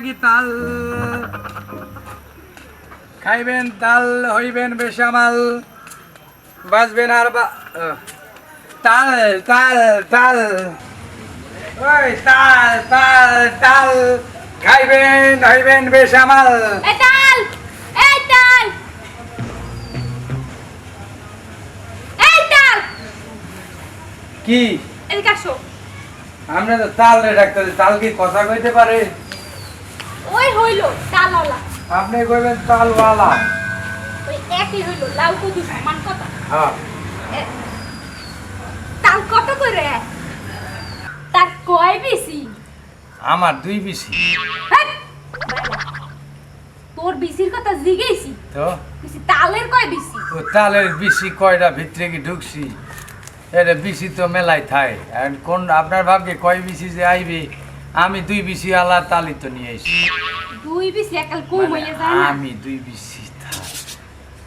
নাকি তাল। খাইবেন তাল হইবেন বেসামাল। বাঁচবেন আর বা তাল তাল তাল। ওই তাল তাল তাল। খাইবেন হইবেন বেসামাল। তাল এই তাল। এই তাল। কি? এদিকে আসো। আমরা তো তাল রে ডাক্তার তাল কি কথা কইতে পারে? ওই হইল তালওয়ালা। আপনি কইবেন তালওয়ালা। ওই একই হইল লাউ কদু সমান কথা। হ্যাঁ। তাল কত করে? তার কয় বেশি আমার দুই বিশি তোর বিসির কথা জিগেছি তো? বিসি তালের কয় বিসি? ও তালের বিশি কয়টা ভিতরে কি ঢুকছি? এটা বিশি তো মেলাই থাই আর কোন আপনার ভাগ্যে কয় বিশি যে আইবে? আমি দুই বিশি আলা তালি তো নিয়ে এসি দুই বিসি একাল কম মানে হইয়া যায় না আমি দুই বিশি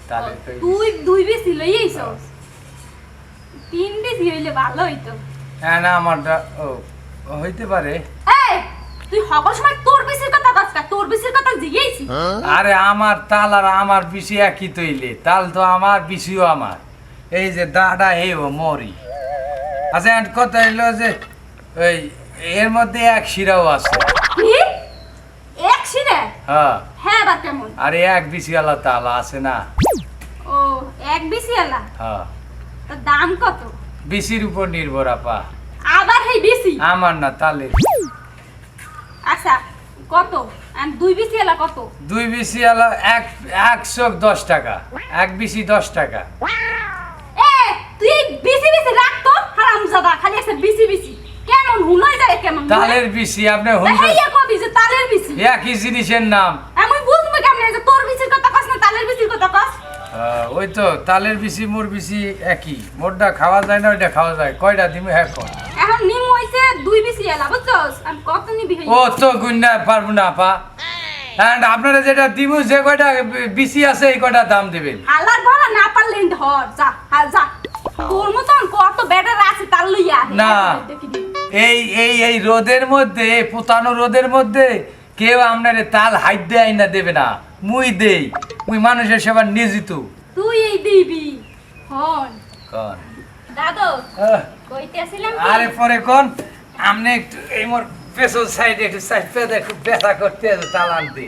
তাল কয় তুই দুই বিসি লই আইছস তিন বিসি হইলে ভালো হইতো। হ্যাঁ না আমারটা ও হইতে পারে। এই তুই হবার সময় তোর বিসির কথা কস না, তোর বিসির কথা জিগেছি আরে আমার তাল আর আমার বিশি একই তৈলে তাল তো আমার বিশিও আমার। এই যে দাদা এই ও মরি। আচ্ছা কথা এলো যে ওই এর মধ্যে এক শিরাও আছে। কি? এক শিরা? হ্যাঁ। হ্যাঁ বা কেমন? আরে এক বিশিওয়ালা তাল আছে না। ও এক বিসি এলা হ্যাঁ। তার দাম কত? বিশির উপর নির্ভর আপা। আবার হেই বিসি? আমার না তালে আচ্ছা কত? আর দুই বিসি এলা কত? দুই বিশিওয়ালা এক একশো দশ টাকা। এক বিসি দশ টাকা। এ তুই বিসি বিসি রাখ তো হারামজাদা খালি আছে বিসি বিসি। কেমন হুলই যায় কেমন? তালের আপনি হুন হেইয়া কবি যে তালের বিসি একই জিনিসের নাম। আমি বুঝব কেমনে? যে তোর বিসির কথা কস না তালের বিসির কথা কস। ওই তো তালের বিশি মোর বিশি একই। মোরটা খাওয়া যায় না ওইটা খাওয়া যায়। কয়টা দিমে হ্যাঁ এখন নিম হইছে দুই বিসি এলা বুঝছস? আমি কত নিবি ও তো গুন্না পারব না আপা। And আপনারা যেটা দিমু যে কয়টা বিশি আছে এই কয়টা দাম দেবেন? হালার ভরা না পারলে ধর যা যা। তোর মতন কত বেটার আছে তার লইয়া না। এই এই এই রোদের মধ্যে পোতানো রোদের মধ্যে কেউ আপনার তাল হাইট দেয় না দেবে না। মুই দেই মুই মানুষের সেবা নিয়োজিত। তুই এই দিবি। হন কন। দাদু আহ, কইতে আসিলাম আরে পরে কোন আমনে একটু এই মোর পেছন সাইডে একটু সাইড পেতে একটু ব্যথা করতে আছে তাল আনতে।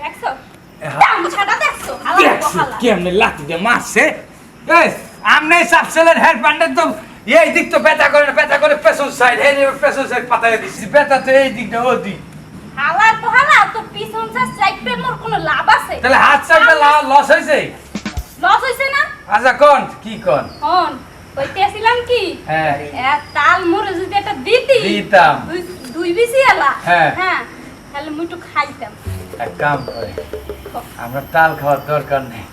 দেখছ? হ্যাঁ। কেমনে লাঠি দিয়ে মারছে? এই আমনে সাবসেলের হেড বান্ডের তো এই দিক তো ব্যথা করে না, ব্যথা করে পেছন সাইড এই পেছন সাইড পাতায় দিচ্ছি ব্যথা তো এই ও দিক হালার বহালা তো পিছন সাইডে মোর কোনো লাভ আছে? তাহলে হাত সাইডটা লস হয়েছে লস হইছে? না? আচ্ছা কোন? কি কোন? হন কইতে আসিলাম কি? হ্যাঁ। তাল মোরে যদি একটা দিতি দিতাম। দুই- বিসি এলা হ্যাঁ। হ্যাঁ তাহলে মুই একটু খাইতাম। এক কাম করে আমরা তাল খাওয়ার দরকার নেই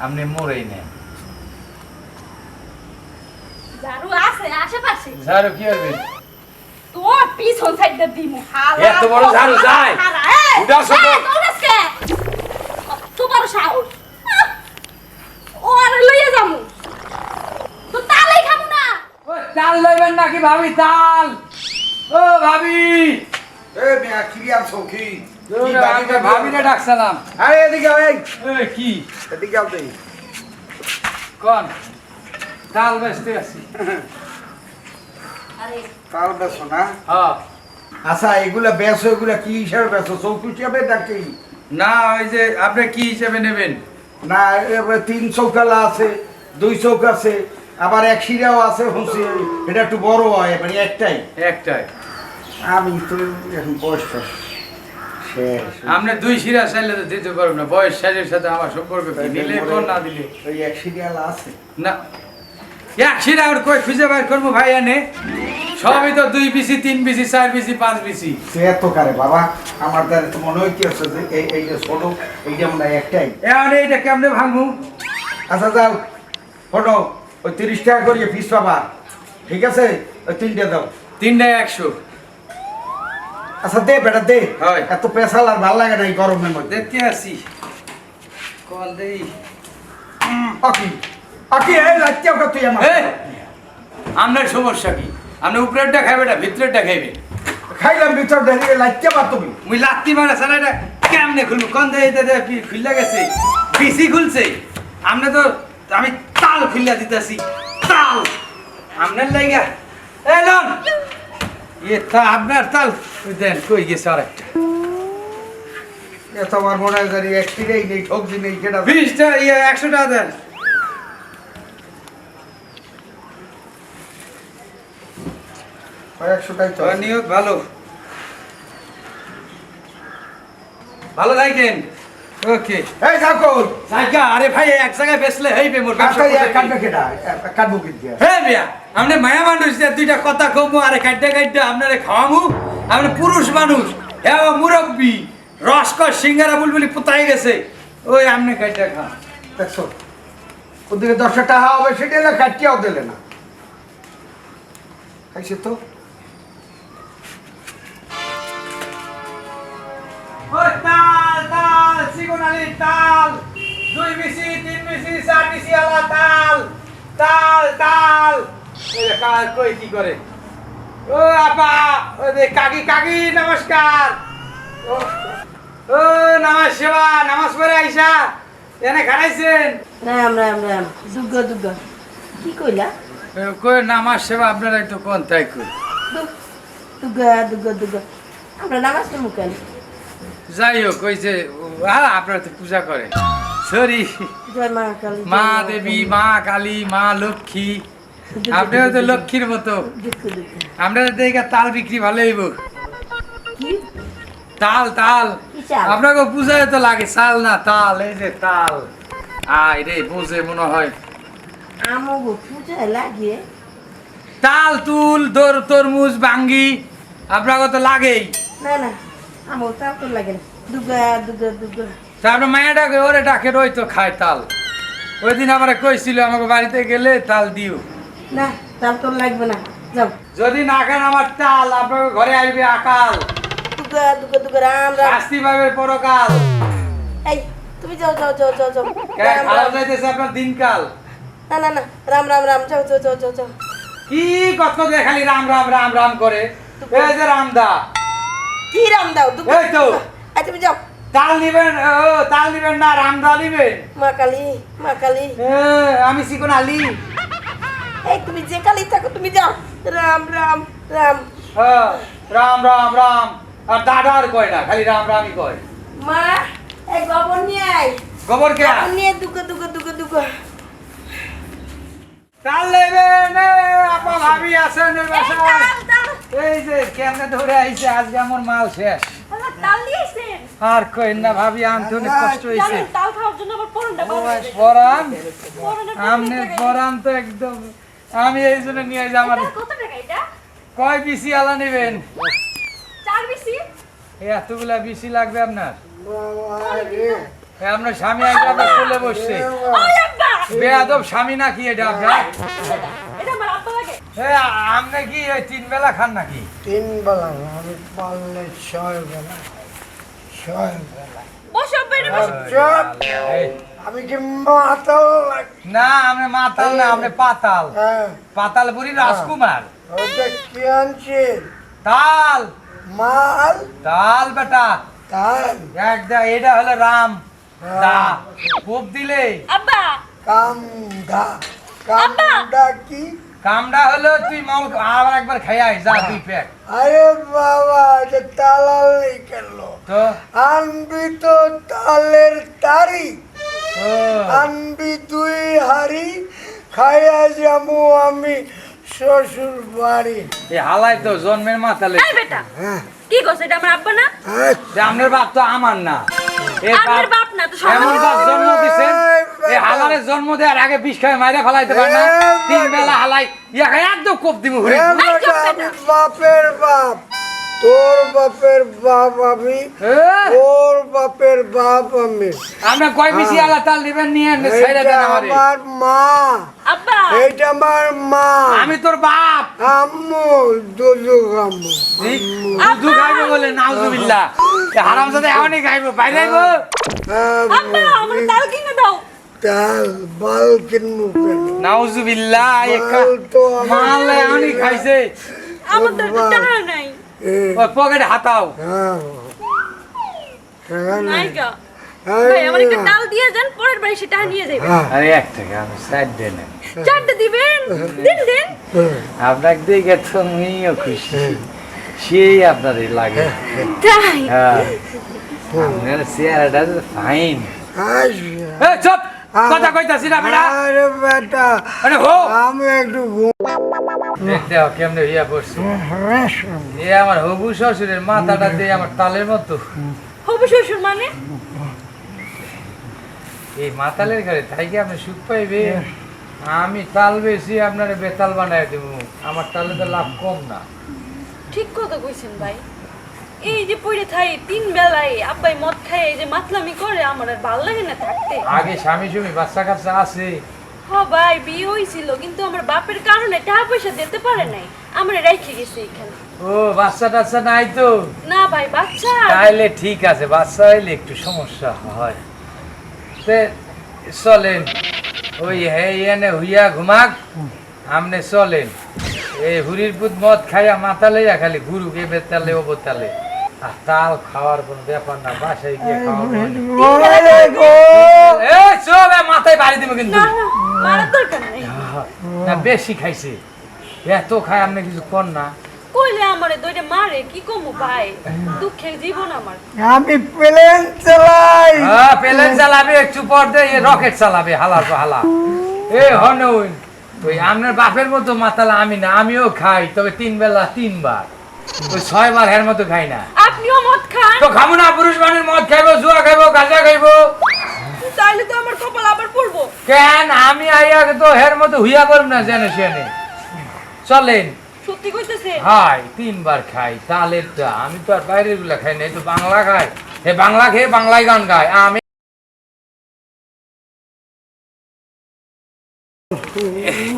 আপনি মরেই নেন। আছে আশেপাশে। ঝাড়ু কি হবে? তোর পিছন সাইডে দিমু হালা এত বড় ঝাড়ু যায়? উঠে আসো তো। এই, দৌড়াস কে? কত বড় সাহস। ও আর লইয়া যামু। তো তালেই খামু না। ও তাল লইবেন নাকি ভাবি তাল? ও ভাবি। এ মিয়া কি আর সখী? কি ভাবি ভাবিরে ডাকছিলাম আরে এদিকে এ কি? এদিকে আও তুই কোন? তাল বেচতে আছি তাল বেছো না? হ্যাঁ। আচ্ছা এগুলা বেছো এগুলা কি হিসাবে বেছো হিসাবে নাকি না ওই যে আপনি কি হিসেবে নেবেন? না তিন চৌকালা আছে দুই চৌক আছে আবার এক শিরাও আছে হচ্ছে এটা একটু বড় হয় মানে একটাই। একটাই। আমি তো এখন বয়স দুই শিরা চাইলে তো দিতে পারবেন না বয়স সাজের সাথে আমার সম্পর্ক কি? দিলে কোন না দিলে? ওই এক সিরিয়াল আছে। না। এক শিরা আর কই খুঁজে বাইর করব ভাই এনে? সবই তো দুই বিসি তিন বিসি চার বিসি পাঁচ বিসি। সে এত কারে বাবা আমার দ্বারা তো মনে হয় কি আছে যে এই এইটা ছোট এইটা মনে হয় একটাই। এখন এইটা কেমনে ভাঙবো? আচ্ছা যাও। ফটো ওই তিরিশ টাকা করিয়ে ফিস পাবা। ঠিক আছে? ওই তিনটে দাও। তিনটায় একশো। আচ্ছা দে বেটা দে। হয়। এত পেশাল আর ভালো লাগে না এই গরমের মধ্যে। দেখতে আসি। কল দেই। অকি। অকি এই রাত্রে ওকে তুই আমার এই, আপনার সমস্যা কি? আপনি উপরেরটা খাইবে না ভিতরেরটা খাইবে। খাইলাম ভিতর ঢেলে লাইতে পার তুমি। মুই লাত্তি মারা সারা এটা কেমনে খুলবো? কোন দে দে দে খুললা গেছে? বিসি খুলছে। আমনে তো আমি তাল খুললা দিতেছি তাল। আমনের লাইগা। এ লন। ইয়ে তা আপনার তাল। দেন কই গেছে আরেকটা? এ তোমার মনে হয় একটিরেই নেই ঠকছি নেই কেটা বিশটা ইয়ে একশো টাকা দেন। একশোটাই ভালো। ভালো থাকেন ওকে। এই জায়গা আরে ভাই এক জায়গায় বেসলে হইবে মোর কাটবে করতে। কাটবো কি দিয়া? হে মিয়া মানুষ যে দুইটা কথা কমু আরে কাটতে কাটতে আপনারে খাওয়ামু। আপনি পুরুষ মানুষ হ্যাঁ মুরব্বী রসকর সিঙ্গারা বুলবুলি পোতাই গেছে। ওই আপনি কাটতে খান। দেখছ? ওদিকে দশটা টাকা হবে সেটা না কাটিয়াও দিলে না। খাইছে তো? সিগুনালি তাল দুই বিসি তিন বিসি চার বিসি আলা তাল তাল তাল। কই কি করে? ও আপা ও দে কাকি কাকি নমস্কার। ও ও নামাজ সেবা নামাজ পড়ে আইসা এনে খারাইছেন রাম রাম রাম। দুর্গ দুর্গ কি কইলা? কই নামাজ সেবা আপনারাই তো কোন তাই কই। দুর্গ দুর্গ আমরা নামাজ পড়ব কেন? যাই হোক কইছে হ্যাঁ আপনারা তো পূজা করে। সরি। মা দেবী মা কালী মা লক্ষ্মী। আপনিও তো লক্ষ্মীর মতো। আমরা দেখে তাল বিক্রি ভালো হইব। তাল তাল। আপনাকে পূজায় তো লাগে চাল না তাল এই যে তাল। আয় রে বুঝে মনে হয়। লাগে। তাল তুল দর তরমুজ বাঙ্গি আপনাকে তো লাগেই। না না। আমগো তাও তো লাগে না দুর্গ দুর্গ দুর্গ তারপরে মায়া ওরে ডাকে রই তো খায় তাল। ওই দিন আমার কইছিল আমাকে বাড়িতে গেলে তাল দিও। না তাও তো লাগবে না। যাও। যদি না খান আমার তাল আপনাকে ঘরে আসবে আকাল। দুর্গ দুর্গ দুর্গ রাম রাম। শাস্তি পাবে পরকাল। এই তুমি যাও যাও যাও যাও যাও। খারাপ যাইতেছে আপনার দিনকাল? না না না রাম রাম রাম যাও যাও যাও যাও কি কত দিয়ে খালি রাম রাম রাম রাম করে? এই যে রামদা। কি রাম দাও এই তো। এই তুমি যাও। তাল নিবেন ও তাল নিবেন না রামদা নিবেন। মা কালী মা কালী। আমি শিখুন আলি। এই তুমি যে কালী থাকো তুমি যাও। রাম রাম রাম। হ্যাঁ, রাম রাম রাম। আর দাদা আর কয় না খালি রাম রামই কয়। মা এই গোবর নিয়ে আয়। গোবর কে? নিয়ে দুগো দুগো দুগো দুগো। তাল নেবেন এ, আপা ভাবি আছেন এই যে কেমনে ধরে আইছে আজকে আমার মাল শেষ। আমার তাল দিয়েছেন আর কই না ভাবি আনতে অনেক কষ্ট গেছে। পরান পরনের আমনে পরান তো একদম আমি এই জন্য নিয়ে যাই আমার এটা কত টাকা এটা? কয় বিসি আলা নেবেন? এতগুলা বিসি লাগবে আপনার? আপনার স্বামী আগে চলে বসছে। বেয়াদব স্বামী নাকি এটা? আপনার এটা আমার আব্বা লাগে। এ আপনি কি ওই তিন বেলা খান নাকি? তিন বেলা না, আমি পারলে ছয় বেলা ছয় বেলা। বসো এটা বসো। চুপ! আমি কি মাতাল না আপনি মাতাল না আপনি পাতাল। হ্যাঁ। পাতালপুরি রাজকুমার। ওটা কি আনছে তাল। মাল? তাল বেটা। তাল? এটা হলো রাম। দা কোপ দিলে। আব্বা কামদা কামদা কি? কামটা হলো তুই মাল আবার একবার খাইয়াই যা তুই প্যাক। আরে বাবা তালাল কেন? তো? আনবি তো তালের তারি আনবি তুই হারি খাইয়া যাব আমি শ্বশুর বাড়ি এই হালাই তো জন্মের মাতালে এই বেটা হ্যাঁ। কি করছ এটা আমার আব্বা না? হ্যাঁ। যে আপনার বাপ তো আমার না। এ বাপ বাপ না তো সব এমন বাপ। জন্ম দিছেন এই হালারে জন্ম দেওয়ার আগে বিষ মাইরে ফেলাইতে পারে না। তিন বেলা হালাই ইয়াকে একদম কোপ দিব ঘুরে। আমি বাপের বাপ তোর বাপের বাপ আমি ওর বাপের বাপ আমি। আমরা কয় বেশি আলা তাল দিবেন নিয়ে ছেড়ে দেন আমারে। আমার মা। আব্বা। এটা আমার মা। আমি তোর বাপ। আম্মু দুদু আম্মু। দুধু খাইবো বলে নাউজুবিল্লাহ। এখনই খাইবো বাইরে আব্বা আমার তাল কিনে দাও। তাল বাল কিনবো কেন নাউজুবিল্লাহ মাল তো মাল এখনই খাইছে। আমার তো টাকা নাই। ওই পকেটে হাতাও। হ্যাঁ। হ্যাঁ ভাই আমার একটা ডাল দিয়ে যান পরের বাড়ি সেটা নিয়ে যাবেন হ্যাঁ। আরে এক টাকা আমি সাইড দেন চারটে দিবেন? দিন দিন। আপনাকে দেখে তো আমিও খুশি। সেই আপনারই লাগে। তাই? হ্যাঁ। আপনার চেহারাটা ফাইন চুপ! কথা কইতাছি না বেটা। আরে বেটা আরে হো। আমি একটু ঘুম দেখতে হবে কেমনে হইয়া পড়ছে এ আমার হবু শ্বশুরের মাথাটা দিয়ে আমার তালের মতো। হবু শ্বশুর মানে? এই মাতালের ঘরে তাই কি আপনি সুখ পাইবে? আমি তাল বেশি আপনার বেতাল বানাই দেব। আমার তালে তো লাভ কম না। ঠিক কথা কইছেন ভাই। এই যে পড়ে থাই তিন বেলায় আব্বাই মদ খায় এই যে মাতলামি করে আমার আর ভালো লাগে না থাকতে। আগে স্বামী স্বামী বাচ্চা কাচ্চা আছে। হ ভাই বিয়ে হয়েছিল কিন্তু আমার বাপের কারণে টাকা পয়সা দিতে পারে নাই। আমার রেখে গেছে এখানে। ও বাচ্চা টাচ্চা নাই তো? না ভাই বাচ্চা। তাইলে ঠিক আছে বাচ্চা হইলে একটু সমস্যা হয়। তে চলেন। ওই হে এনে হুইয়া ঘুমাক। আমনে চলেন। এই হুরির পুত মদ খাইয়া মাথা লইয়া খালি গুরু কে বেতালে ও বেতালে আর তাল খাওয়ার কোনো ব্যাপার না বাসায় গিয়ে খাওয়া এই চল মাথায় বাড়ি দিব কিন্তু। না বেশি খাইছে। এত খায় আপনি কিছু কর না। কইলে আমারে দইটা মারে কি কমু ভাই? দুঃখের জীবন আমার। আমি প্লেন চালাই। হ্যাঁ প্লেন চালাবে একটু পর দিয়ে রকেট চালাবে হালার পর হালা। এ আপনার বাপের মতো মাতালা আমি না আমিও খাই তবে তিন বেলা তিনবার। ওই ছয়বার হের মতো খাই না। আপনিও মদ খান? তো খাব না পুরুষ মানুষ মদ খাইবো জুয়া খাইবো গাঁজা খাইবো। তাইলে তো আমার কপাল আবার পড়ব। কেন? আমি আইয়া তো হের মতো হুইয়া করব না জেনে সেনে চলেন। সত্যি কইতেছে? খাই তিনবার খাই তালের টা আমি তো আর বাইরেরগুলা খাই না এই তো বাংলা খাই। এ বাংলা খেয়ে বাংলায় গান গায়। আমি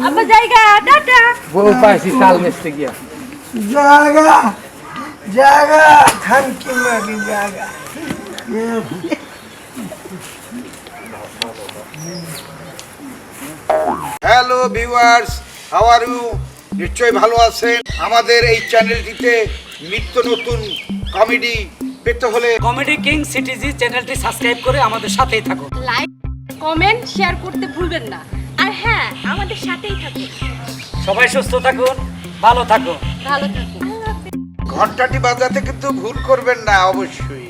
আব্বা জায়গা টাটা। বউ পাইছি তাল গিয়া। জাগা জাগা hello viewers how are you নিশ্চয়ই ভালো আছেন। আমাদের এই চ্যানেলটিতে নিত্য নতুন কমেডি পেতে হলে কমেডি কিং সিটিজি চ্যানেলটি সাবস্ক্রাইব করে আমাদের সাথেই থাকুন। লাইক কমেন্ট শেয়ার করতে ভুলবেন না। আর হ্যাঁ আমাদের সাথেই থাকুন। সবাই সুস্থ থাকুন ভালো থাকুন। ভালো থাকুন। ঘন্টাটি বাজাতে কিন্তু ভুল করবেন না অবশ্যই।